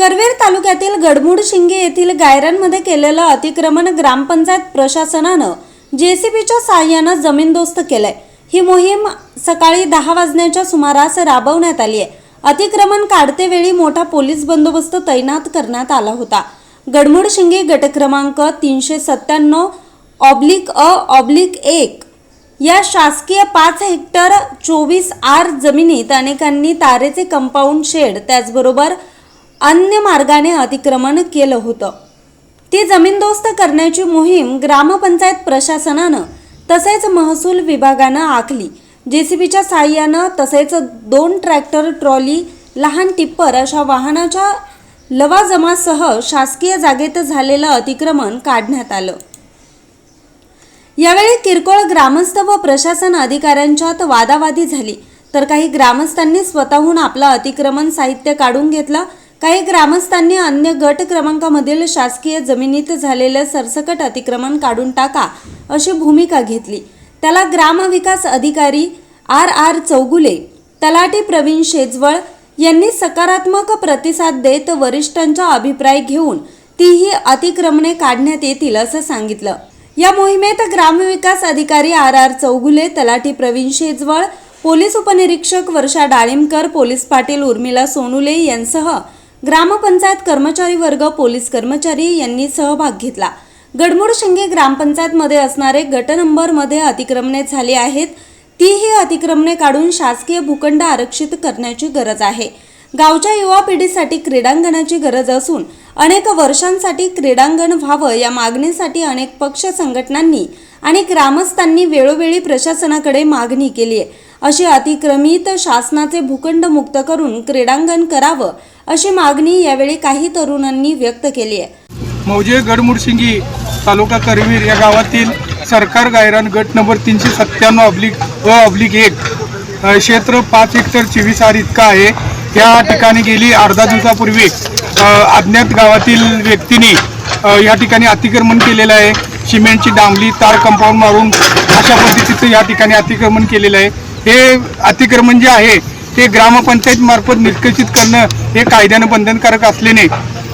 करवेर तालुक्यातील गडमुड शिंगे येथील गायरांमध्ये केलेलं अतिक्रमण ग्रामपंचायत प्रशासनानं जेसीबीच्या साहाय्यानं जमीनदोस्त केलंय. ही मोहीम सकाळी दहा वाजण्याच्या सुमारास राबवण्यात आली आहे अतिक्रमण काढतेवेळी मोठा पोलीस बंदोबस्त तैनात करण्यात आला होता. गडमुड शिंगे गट क्रमांक तीनशे सत्त्याण्णव ऑब्लिक अ ऑब्लिक एक या शासकीय पाच हेक्टर चोवीस आर जमिनीत अनेकांनी तारेचे कंपाऊंड शेड त्याचबरोबर अन्य मार्गाने अतिक्रमण केलं होतं. ती जमीनदोस्त करण्याची मोहीम ग्रामपंचायत प्रशासनानं तसेच महसूल विभागानं आखली. जेसीबीच्या साहाय्यानं तसेच दोन ट्रॅक्टर ट्रॉली लहान टिप्पर अशा वाहनाच्या लवाजमासह शासकीय जागेत झालेलं अतिक्रमण काढण्यात आलं. यावेळी किरकोळ ग्रामस्थ व प्रशासन अधिकाऱ्यांच्यात वादावादी झाली. तर काही ग्रामस्थांनी स्वतःहून आपलं अतिक्रमण साहित्य काढून घेतलं काही ग्रामस्थांनी अन्य गट क्रमांकामधील शासकीय जमिनीत झालेलं सरसकट अतिक्रमण काढून टाका अशी भूमिका घेतली. त्याला ग्रामविकास अधिकारी आर आर चौगुले तलाठी प्रवीण शेजवळ यांनी सकारात्मक प्रतिसाद देत वरिष्ठांचा अभिप्राय घेऊन तीही अतिक्रमणे काढण्यात येतील असं सांगितलं. या मोहिमेत ग्रामविकास अधिकारी आर आर चौगुले तलाठी प्रवीण शेजवळ पोलीस उपनिरीक्षक वर्षा डाळिमकर पोलीस पाटील उर्मिला सोनुले यांसह ग्रामपंचायत कर्मचारी वर्ग पोलीस कर्मचारी यांनी सहभाग घेतला. गडमुड शिंगे ग्रामपंचायतमध्ये असणारे गट नंबरमध्ये अतिक्रमणे झाली आहेत. तीही अतिक्रमणे काढून शासकीय भूखंड आरक्षित करण्याची गरज आहे. गावच्या युवा पिढीसाठी क्रीडांगणाची गरज असून अनेक वर्षांसाठी क्रीडांगण व्हावं या मागणीसाठी अनेक पक्ष संघटनांनी आणि ग्रामस्थांनी वेळोवेळी प्रशासनाकडे मागणी केली आहे. अशी अतिक्रमित शासनाचे भूखंड मुक्त करून क्रीडांगण करावं अशी मागणी यावेळी काही तरुणांनी व्यक्त केली आहे. मौजे गडमुडशिंगी तालुका करवीर या गावातील सरकार गायरान गट नंबर तीनशे सत्त्याण्णव अब्लिक व अब्लिक एक क्षेत्र पाच हेक्टर चोवीस आर आहे. या ठिकाणी गेली अर्धा दिवसापूर्वी अज्ञात गावातील व्यक्तीने या ठिकाणी अतिक्रमण केलेलं आहे. सिमेंटची डांबली तार कंपाऊंड मारून अशा पद्धतीचं या ठिकाणी अतिक्रमण केलेलं आहे. हे अतिक्रमण जे आहे ते ग्रामपंचायत मार्फत निष्कर्षित करणं हे कायद्यानं बंधनकारक असल्याने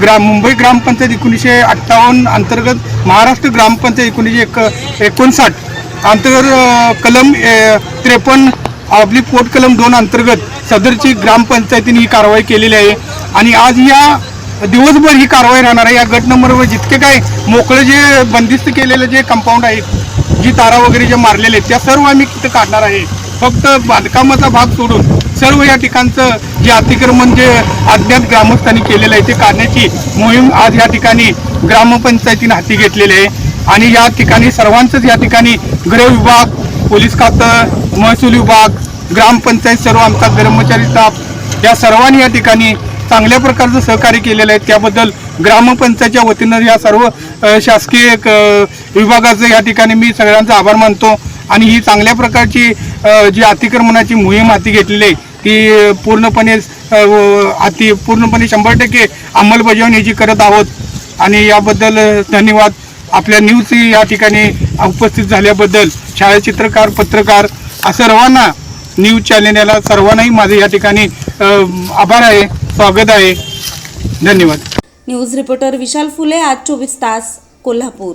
ग्राम मुंबई ग्रामपंचायत एकोणीसशे अठ्ठावन्न अंतर्गत महाराष्ट्र ग्रामपंचायत एकोणीसशे एक एकोणसाठ अंतर्गत कलम त्रेपन्न आपली पोट कलम दोन अंतर्गत सदरची ग्रामपंचायतीने ही कारवाई केलेली आहे. आणि आज या दिवसभर ही कारवाई राहणार आहे. या गट नंबरवर जितके काय मोकळे जे बंदिस्त केलेलं जे कंपाऊंड आहे जी तारा वगैरे जे मारलेले आहेत त्या सर्व आम्ही तिथं काढणार आहे. फक्त बांधकामाचा भाग सोडून सर्व या ठिकाणचं जे अतिक्रमण जे अज्ञात ग्रामस्थांनी केलेलं आहे ते काढण्याची मोहीम आज या ठिकाणी ग्रामपंचायतीने हाती घेतलेली आहे. आणि या ठिकाणी सर्वांचंच या ठिकाणी गृह विभाग पोलीस खातं महसूल विभाग ग्रामपंचायत सर्व आमचा कर्मचारी स्टाफ या सर्वांनी या ठिकाणी चांगल्या प्रकारचं सहकार्य केलेलं आहे. त्याबद्दल ग्रामपंचायतच्या वतीनं या सर्व शासकीय विभागाचं या ठिकाणी मी सगळ्यांचा आभार मानतो. आणि ही चांगल्या प्रकारची जी अतिक्रमणाची मोहीम हाती घेतलेली आहे ती पूर्णपणे हाती पूर्णपणे शंभर टक्के अंमलबजावणी जी करत आहोत. आणि याबद्दल धन्यवाद. आपल्या न्यूज या ठिकाणी उपस्थित झाल्याबद्दल छायाचित्रकार पत्रकार आ सर्वांना न्यूज चॅनेलला सर्वांनाही माझे या ठिकाणी आभार आहे स्वागत आहे. धन्यवाद. न्यूज रिपोर्टर विशाल फुले आज चोवीस तास कोल्हापूर.